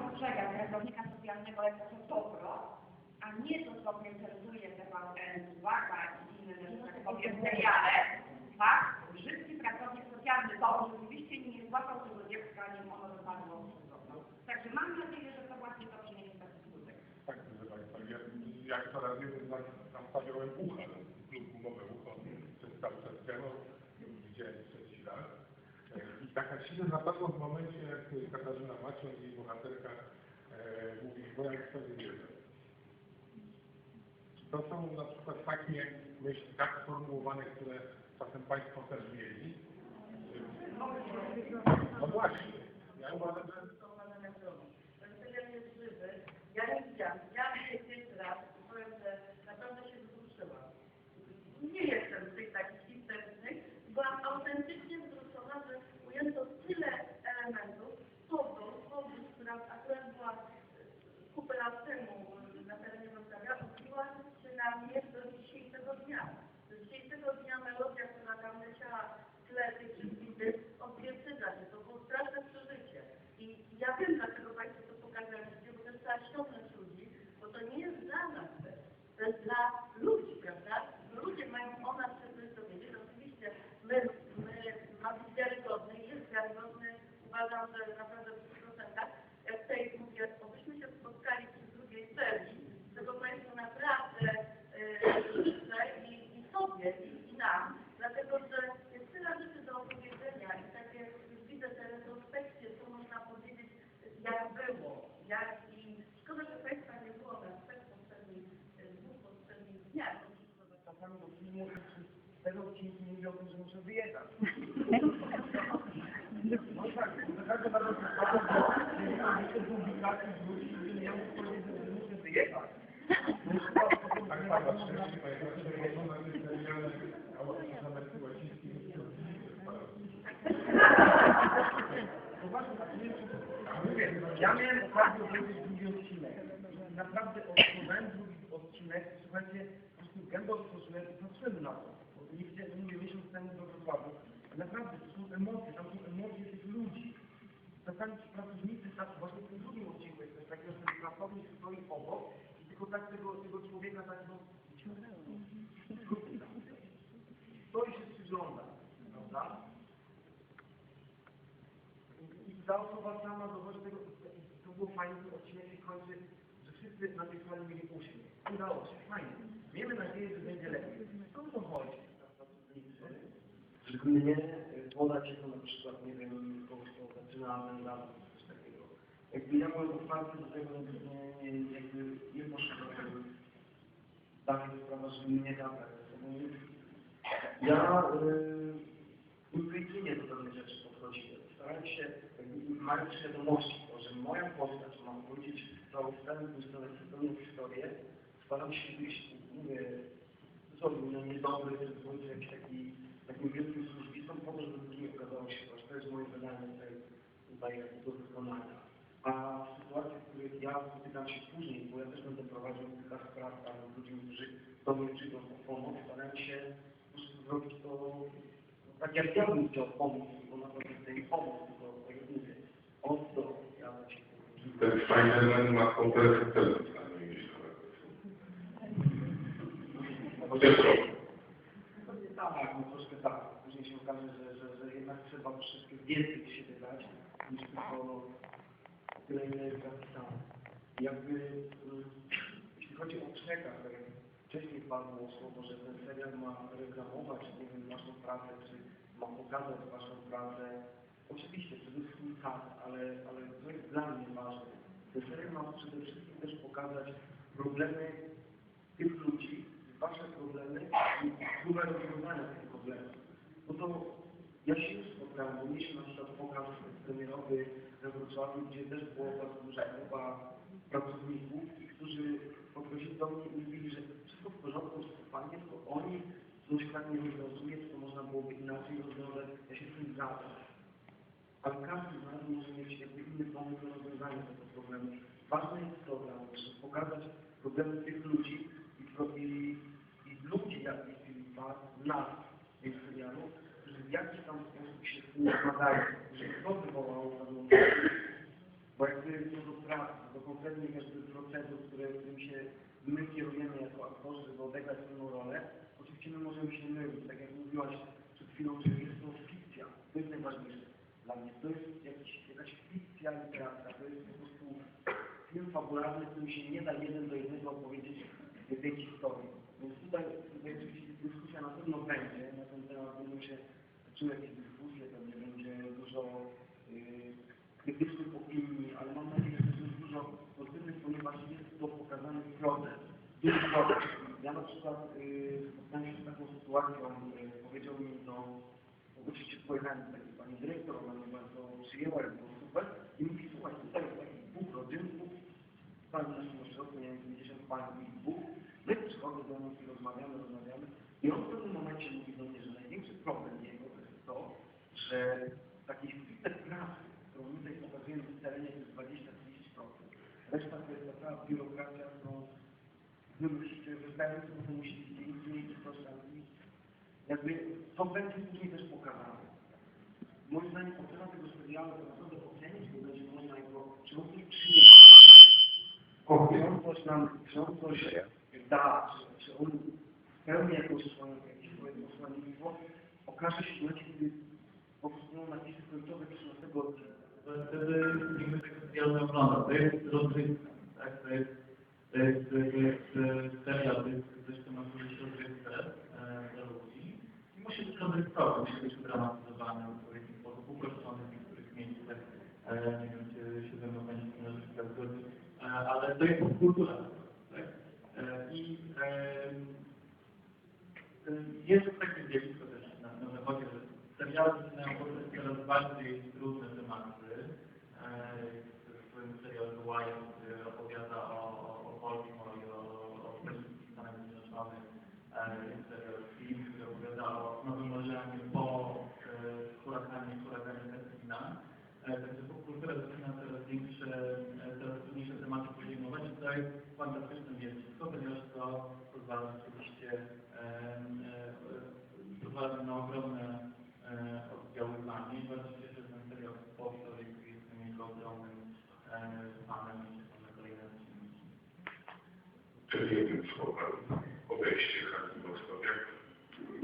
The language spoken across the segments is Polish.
postrzega pracownika socjalnego jako dobro, a nie to, co charakteryzuje TVN, uwaga i inne, że tak powiem, seriale, tak? Brzydki pracownik socjalny, bo on rzeczywiście nie złapał tego dziecka, wypadło przez okno. Także mam nadzieję, że to właśnie to przyniesie taki skutek. Tak, proszę Państwa, ja, jak coraz nas tam stawiałem ucha, no, klub gumowe ucho przez cały czas piano, widziałem trzeci raz. Taka siła napadła w momencie, jak Katarzyna Macią, jej bohaterka, e, mówi, bo jak sobie wiedzę. To są na przykład takie myśli, tak sformułowane, które czasem Państwo też mieli. No właśnie, ja uważam, że Ten jest żywy. Ja nie widziałam. Widziałam się pierwszy raz. Powiem, że naprawdę się wzruszyłam. Nie jestem z tych takich historycznych. Byłam autentycznie wzruszona, że ujęto tyle elementów. Tobą, tobą, która była e, kupę lat temu na terenie Wrocławia, odbiła się na mnie do dzisiejszego dnia. Do dzisiejszego dnia melodia, która tam leciała w tle tych wszystkich odzwierciedla się. To było straszne przeżycie. I ja wiem, dlaczego Państwo to pokazaliście, bo jest trzeba ściągnąć ludzi, bo to nie jest dla nas też. To jest dla ludzi, prawda? Ludzie mają o nas coś dowiedzieć. Oczywiście my, my ma być wiarygodny jest wiarygodny. Uważam, że naprawdę w 100%. Jak tutaj mówię, obyśmy się spotkali przy drugiej serii, tego Państwu naprawdę yy, życzę i, i sobie, i, i nam, dlatego że jest tyle rzeczy do opowiedzenia i takie, już widzę te retrospekcje, co można powiedzieć, jak było, jak i szkoda, że Państwa nie było na trzech poprzednich, e, dwóch poprzednich dniach. Czasami do filmu tego odcinki mówi o tym, że muszę wyjechać. No tak, to każdy bardzo przypadek, że jeszcze publikacji wróci, że ja muszę powiedzieć, że muszę wyjechać. Tak samo, oczywiście, pamiętacie, że można być seriale, a Ameryki Łacińskiej jest To właśnie tak nie wiem, czy- Mówię, ja miałem okazję obejrzeć drugi odcinek. Naprawdę odsłuchałem drugi odcinek, słuchajcie, po prostu gębę otworzyłem i patrzyłem na to. Bo nie widziałem, mówię, miesiąc temu we Wrocławiu. Naprawdę, to są emocje, tam są emocje tych ludzi. Czasami ci pracownicy, tak, właśnie w tym drugim odcinku jest coś takiego, że ten pracownik stoi obok i tylko tak tego, tego człowieka tak, no, stoi się przygląda, prawda? I ta osoba sama dowodzi tego, to było fajnie, ten odcinek się kończy, że wszyscy na tej sali mieli uśmiech. Udało się, fajnie. Miejmy nadzieję, że będzie lepiej. O to chodzi. Żeby mnie podać jako na przykład, nie wiem, kogoś, kto zaczyna mentalnie, coś takiego. Jakby ja byłem otwarty do tego, nie, nie, jakby nie poszedłem taka sprawa, żeby mnie ze sobą. Ja y, intuicyjnie do pewnych rzeczy podchodziłem. Starałem się, mając świadomości, to, że moja postać ma opowiedzieć cały stan, pełną historię, staram się mówię, zrobił na niedobry, bądź jakiś taki, takim wielkim służbistą, po to, żeby później okazało się, że to jest moje zadanie tutaj, tutaj do wykonania. A w sytuacjach, w których ja spotykam się później, bo ja też będę prowadził kilka spraw tam z ludźmi, którzy do mnie przyjdą po pomoc, staram się po prostu zrobić to tak, jak ja bym chciał pomóc, bo naprawdę chcę im pomóc, tylko tak jak mówię, od do, ja się Ten Tam jakoś. Chociaż trochę. Tak, no troszkę tak. Później się okaże, że, że, że jednak trzeba troszeczkę więcej z siebie dać, niż tylko tyle, ile jest. Jakby, mm, jeśli chodzi o czeka, tak jak wcześniej padło słowo, że ten serial ma reklamować, nie wiem, naszą pracę, czy ma pokazać waszą pracę. Oczywiście, przede wszystkim tak, ale, ale to jest dla mnie ważne. Ten serial ma przede wszystkim też pokazać problemy tych ludzi, wasze problemy i próbę rozwiązania tych problemów. No to ja się już spotkałem, bo mieliśmy na przykład pokaz premierowy we Wrocławiu, gdzie też była bardzo duża grupa pracowników, którzy podchodzili do mnie i mówili, że wszystko w porządku, wszystko fajnie, tylko oni coś tak nie rozwiązuje, to można byłoby inaczej rozwiązać. Ja się z tym zgadzam. Ale każdy z nas może mieć inny pomysł na rozwiązanie tego problemu. Ważne jest to mnie, żeby pokazać problemy tych ludzi i, i, i ludzi, jak i was, nas, serialu, którzy w jakiś tam sposób się z tym zmagają, że to wywołało pewną bo jak jakby co do pracy, do konkretnych jakby procedur, które, którym się my kierujemy jako aktorzy, żeby odegrać pewną rolę, oczywiście my możemy się mylić, tak jak mówiłaś przed chwilą, że jest to fikcja, to jest najważniejsze dla mnie, to jest jakiś, jakaś fikcja literacka, to jest po prostu film fabularny, w którym się nie da jeden do jednego opowiedzieć tej historii. Więc tutaj, tutaj oczywiście dyskusja na pewno będzie, na ten temat będą się toczyły jakieś dyskusje, pewnie będzie dużo yy, krytycznych opinii, ale mam nadzieję, że jest dużo pozytywnych, ponieważ jest to pokazany proces, duży. Ja na przykład yy, spotkałem się z taką sytuacją, yy, powiedział mi to, oczywiście pojechałem dyrektor, mnie bardzo przyjęła, jak było super, i mówi, słuchaj, tutaj jest dwóch rodzin, dwóch pan w naszym ośrodku, nie wiem, 50 pań i dwóch, my przychodzą do nas i rozmawiamy, rozmawiamy, i on w pewnym momencie mówi do mnie, że największy problem jego to jest to, że takiej stricte pracy, którą my tutaj pokazujemy w terenie, to jest 20-30%. Reszta to jest taka biurokracja, którą wy musicie bo to musi być gdzie indziej tam. I Jakby to będzie później też. Moim zdaniem potrzeba tego serialu to naprawdę ocenić, bo będzie można jego, czy on coś czy on coś nam, czy on coś da, czy, czy on spełni jakąś swoją, jakieś swoje posłannictwo, okaże się w momencie, kiedy po prostu napisze końcowe 13 odcinka. wtedy nikt tego serialu nie ogląda. To jest rozrywka, tak? To jest, to jest, to jest serial, to jest coś, co ma służyć rozrywce dla ludzi. I musi być rozrywkowy, musi być udramatyzowany w odpowiedni sposób, uproszczony w niektórych miejscach. E, nie wiem, czy się ze mną Pani Księżniczka zgodzi, ale to jest kultura, tak? I jest takie zjawisko też na, na zachodzie, że seriale zaczynają poruszać coraz bardziej trudne tematy. E, W serialu Wyatt który opowiada o, o, o Baltimore i o, o prezydencji Stanach Zjednoczonych. E, Jest serial film, który opowiada o Nowym Orleanie po e, hurakanie, huraganie Katrina. E, Także popkultura zaczyna coraz większe, e, coraz trudniejsze tematy podejmować i to jest fantastyczne zjawisko, ponieważ to pozwala rzeczywiście e, nam na ogromne e, oddziaływanie i bardzo się cieszę, że ten serial powstał i jestem jego ogromnym e, fanem i czekam na kolejne odcinki. Czyli jednym słowem obejście Hanki Mostowiak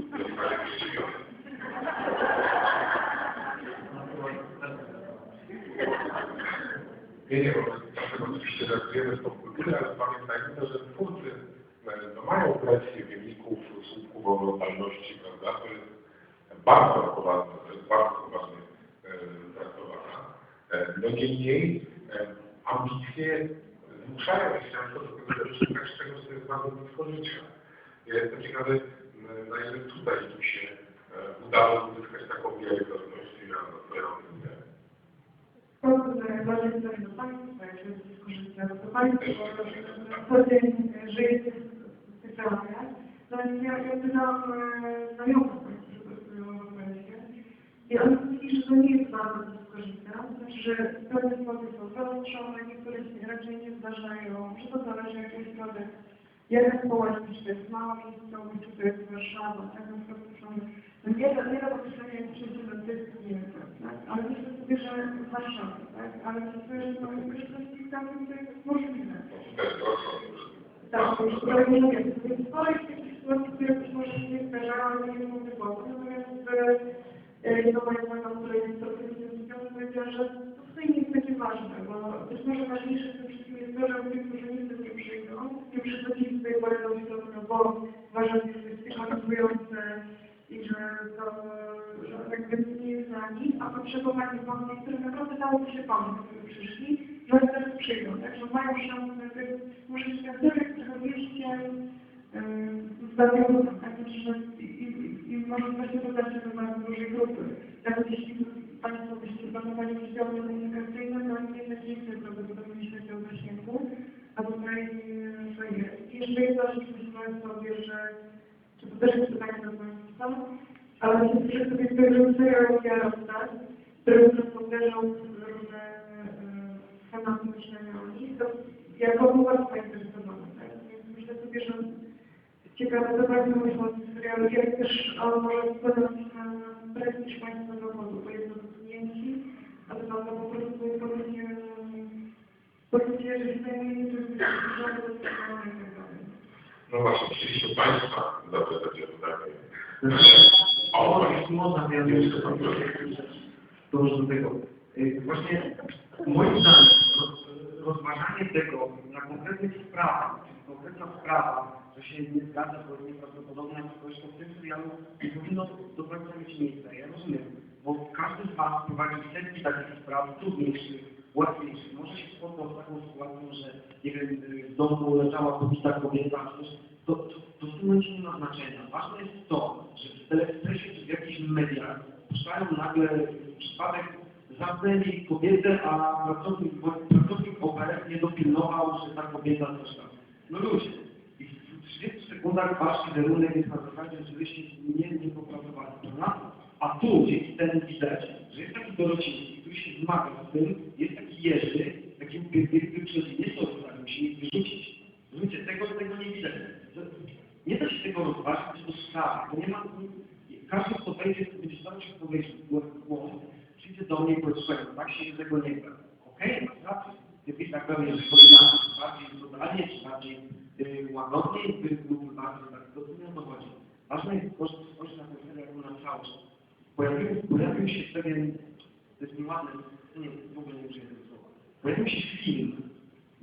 zostanie bardzo Nie, nie, bo oczywiście reagujemy z popkultury, ale pamiętajmy że twórcy e, no, mają presję wyników, słupków oglądalności, prawda? To jest bardzo poważne, to jest bardzo poważnie e, traktowana. E, no niemniej e, ambicje zmuszają się do tego, żeby szukać czegoś, co jest bardzo blisko życia. Ja jestem ciekawy, na ile tutaj mi się e, udało uzyskać taką wiarygodność, ja, ja o tym wiem. Bardzo też do Państwa, się skorzystać do Państwa, bo na co w relacjach. No i ja, ja pytałam znajomych, którzy pracują w Polsce i oni mówili, że to nie jest bardzo dyskorzysta, znaczy, że pewne sprawy są zaostrzone, niektóre się raczej nie zdarzają, że to zależy jakiej sprawy, jaka społeczność to jest mała miejscowość, czy to jest Warszawa, tak na przykład no nie da, nie da określenia, jak przyjdzie do tak? Ale myślę sobie, że Warszawa, tak? Ale myślę, że to jest gdzie to jest możliwe. To jest. Tak, to to nie wiem. Więc sporo jest takich sytuacji, które być może się nie nie. Natomiast e, moja znajoma, jest powiedziała, że to w sumie nie jest takie ważne, bo być może ważniejsze w tym wszystkim jest to, że ludzie, którzy nie przyjdą, nie przychodzili tutaj bo uważam, że to jest stygmatyzujące i że to, że jakby nie jest na a potrzebowali pomocy, które naprawdę dałoby się pomóc, gdyby przyszli, że oni też przyjdą, tak, że mają szansę, że może się tak z danego, tak, że i, i, może właśnie dotarcie do bardzo dużej grupy. Nawet jeśli Państwo byście planowali oddziały komunikacyjne, to oni nie będzie prawdopodobnie śledzią zasięgu, a tutaj to jest. Jeszcze jedna rzecz, myślę sobie, że czy to też jest pytanie do Państwa, ale myślę sobie, że serial Jarosław, który rozpowiadał różne e, tematy myślenia o nich, to jako była zainteresowana, tak? Więc myślę sobie, że ciekawe o tym serialu, jak też on może wpłynąć na stres niż Państwo dowodu, bo jest to klienci, a to Państwo po prostu się tym, że to jest i tak dalej. No właśnie, chcieliście Państwa zapytać o zdanie. O, O, jeśli można, to ja Jeszcze pan proszę. Dążę do tego. Y, Właśnie moim zdaniem roz- rozważanie tego na konkretnych sprawach, czyli konkretna sprawa, że się nie zgadza, bo jest nieprawdopodobna przyszłość, to w tym serialu nie powinno do końca mieć miejsca. Ja rozumiem, bo każdy z Was prowadzi setki takich spraw trudniejszych, łatwiejszych. Może się spotkał z taką sytuacją, że nie wiem, w domu leżała pobita kobieta. To, to, to w tym momencie nie ma znaczenia. Ważne jest to, że w telepresie czy w jakichś mediach puszczają nagle przypadek zamknęli kobietę, a pracownik, pracownik OBR nie dopilnował, że ta kobieta coś tam. No ludzie, w 30 sekundach wasz wizerunek jest na zasadzie, żebyście nie, nie popracowali, prawda? A tu dzięki temu widać, że jest taki Dorociński, który się zmaga z tym, jest taki Jerzy, taki przez nie to starają się ich wyrzucić. Ludzie, tego, tego nie widać. Nie da się tego rozważyć, to sprawa, bo nie ma, każdy, kto wejdzie, będzie starał się powiedzieć w głowę, przyjdzie do mnie i powie, no tak się tego nie da. Okej, masz rację. Ty byś tak pewnie, że powinna bardziej brutalnie, czy yy, łagodniej, by byłby bardziej to to. Ważne jest to, spojrzeć na ten serial na całość. Pojawił, pojawił się pewien, to jest nieładne, nie, w ogóle nie użyję tego słowa. Pojawił się film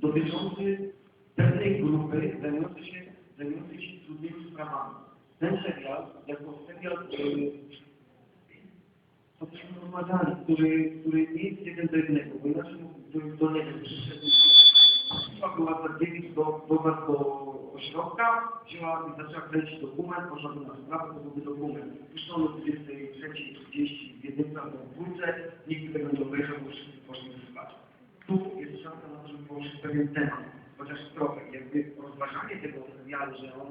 dotyczący pewnej grupy zajmującej się, zajmującej się trudnymi sprawami. Ten serial, jako serial, yy, to też normalny, który, który nie jest jeden do jednego, bo inaczej mógłby, to nie wiem, przyszedł, była Zarkiewicz do, do was ośrodka, wzięła i zaczęła kręcić dokument, poszła na sprawę, to byłby dokument. Puszczono 23.30 w jedynce albo dwójce, nikt tego nie obejrzał, bo wszyscy poszli spać. Tu jest szansa na to, żeby poruszyć pewien temat, chociaż trochę, jakby rozważanie tego serialu, że on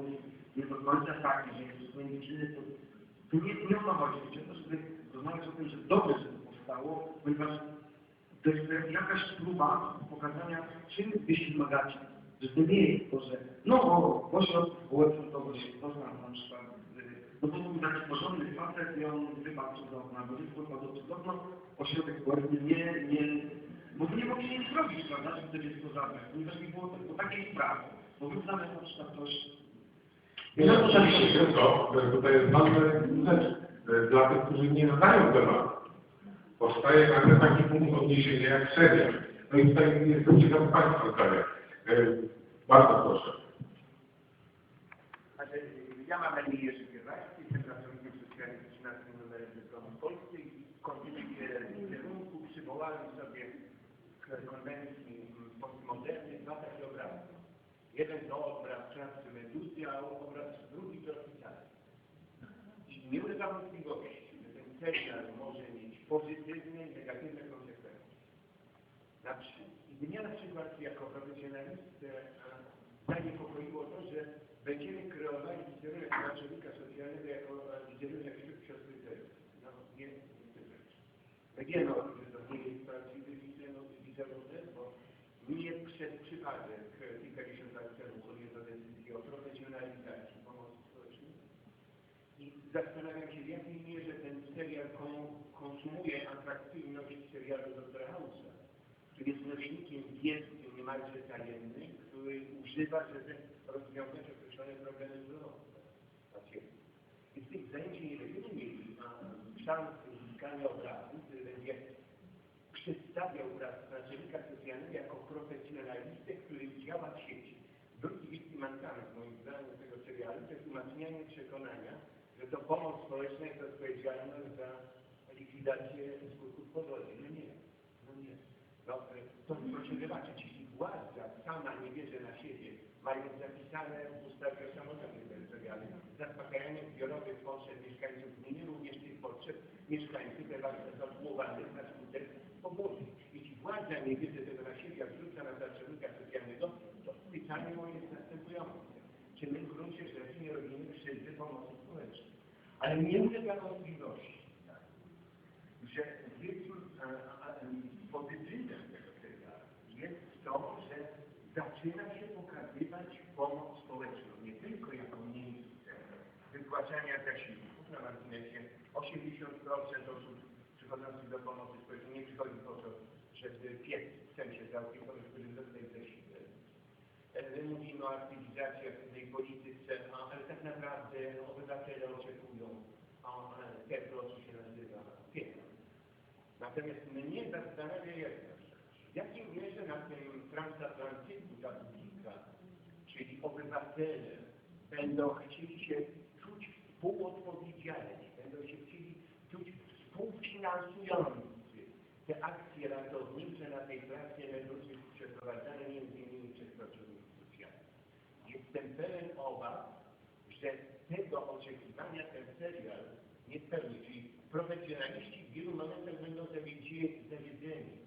nie do końca taki, że jest zupełnie inny, to nie, nie o to chodzi. Chodzi o to, żeby rozmawiać o tym, że dobrze, że to powstało, ponieważ to jest jakaś próba pokazania, czym wy się zmagacie. Że to nie jest to, że no, w ośrodku społecznym to się to znam na przykład, y, no to był taki porządny facet i on wypadł z okna, bo nie wypadł przez okno, ośrodek społeczny nie, nie, bo wy nie mogliście nic zrobić, prawda, żeby to dziecko zabrać, ponieważ nie było o takiej sprawy. Bo wy zamiast na przykład ktoś Ja oczywiście tylko, że tutaj jest ważna rzecz e, dla tych, którzy nie znają tematu. Powstaje nagle taki punkt odniesienia jak serial. No i tutaj jestem ciekaw Państwa zdania. E, Bardzo proszę. Znaczy, ja mam na imię Jerzy Gierajski, jestem pracownikiem socjalnym 13 numerem dyplomu Polskiej i w kontekście kierunku przywołałem sobie konwencji mm, postmoderny dwa takie obrazy. Jeden to obraz klasy Meduzy, a obraz drugi to oficjalny. I nie ulega wątpliwości, że ten serial może mieć pozytywne i negatywne konsekwencje. Na przy... I mnie na przykład jako profesjonalistę e, zaniepokoiło to, że będziemy kreowali wizerunek naczelnika socjalnego jako e, wizerunek siostry Teresy. No nie, nie wiemy o tym, że to nie jest prawdziwy wizerunek, bo nie przez przypadek e, kilkadziesiąt lat temu podjęto decyzję o profesjonalizacji pomocy społecznej. I zastanawiam się, w jakiej mierze ten serial kon- konsumuje atrakcyjność serialu doktora Hausa, który jest nośnikiem wiedzy niemalże tajemnej, który używa, żeby rozwiązać określone problemy zdrowotne pacjentów. I w tych zajęciach nie będziemy mieli a, szansy uzyskania obrazu, który będzie przedstawiał obraz naczelnika socjalnego jako profesjonalistę, który działa w sieci. Drugi wielki mankament moim zdaniem tego serialu to jest umacnianie przekonania, że to pomoc społeczna jest odpowiedzialna za likwidację skutków powodzi. No nie. No, to wybaczyć, jeśli władza sama nie bierze na siebie, mając zapisane w ustawie o samorządzie terytorialnym zaspokajanie zbiorowych potrzeb mieszkańców gminy, również tych potrzeb mieszkańców ewakuowanych na skutek powodzi. Jeśli władza nie bierze tego na siebie, a wrzuca na naczelnika socjalnego, to pytanie moje jest następujące. Czy my w gruncie rzeczy nie robimy krzywdy pomocy społecznej? Ale nie ulega wątpliwości, tak, że a, pozytywem tego serialu jest to, że zaczyna się pokazywać pomoc społeczną, nie tylko jako miejsce wypłacania zasiłków na marginesie 80% osób przychodzących do pomocy społecznej nie przychodzi po to, żeby pies chcę się zaopiekować, który zostaje zasilny. E, Mówimy o aktywizacji aktywnej polityce, ale tak naprawdę obywatele oczekują, e, te proces się nazywa pies. Natomiast mnie zastanawia rzecz. W jakim mierze na tym transatlantyku ta publika, czyli obywatele, będą chcieli się czuć współodpowiedzialni, będą się chcieli czuć współfinansujący te akcje ratownicze na tej pracy emerytury przeprowadzane między innymi przez pracowników socjalnych. Jestem pełen obaw, że tego oczekiwania ten serial nie spełni, czyli profesjonaliści w wielu momentach będą zawiedzeni,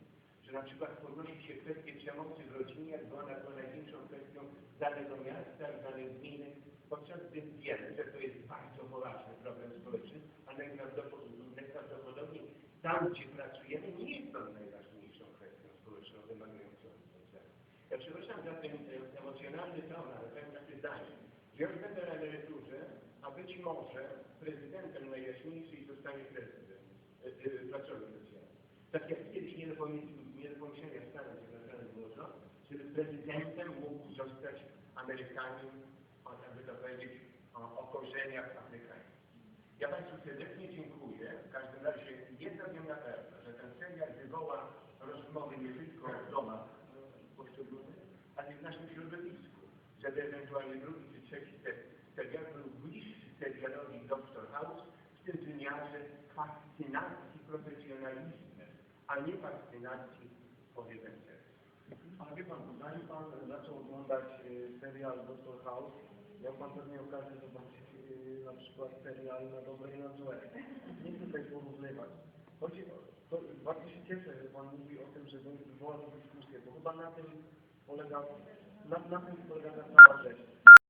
że na przykład podnosi się kwestię przemocy w rodzinie, jak ona była największą kwestią danego miasta i danej gminy, podczas gdy wiemy, że to jest bardzo poważny problem społeczny, a najprawdopodobniej tam, gdzie pracujemy, nie jest to najważniejszą kwestią społeczną wymagającą rozwiązania. Ja przepraszam za ten e, emocjonalny ton, ale powiem takie zdanie. Ja już będę na emeryturze, a być może prezydentem najjaśniejszej zostanie prezydent, e, e, pracownik. Tak jak kiedyś nie do pomyślenia w Zjednoczonych było żeby prezydentem mógł zostać Amerykanin, o, jakby to powiedzieć, o, o korzeniach afrykańskich. Ja Państwu serdecznie dziękuję. W każdym razie jedno wiem na pewno, że ten serial wywoła rozmowy nie tylko w domach e, poszczególnych, ale i w naszym środowisku. Żeby ewentualnie drugi czy trzeci se- serial był bliższy serialowi Doctor House w tym wymiarze fascynacji profesjonalizmem, a nie fascynacji powiedzem. Ale wie pan, zanim pan zaczął oglądać y, serial Dr. House, miał pan pewnie okazję zobaczyć y, na przykład serial na dobre i na złe. Nie chcę tutaj porównywać. Chodzi o, to bardzo się cieszę, że pan mówi o tym, że wywoła to dyskusję, bo chyba na tym polega, na, na tym polega ta cała rzecz.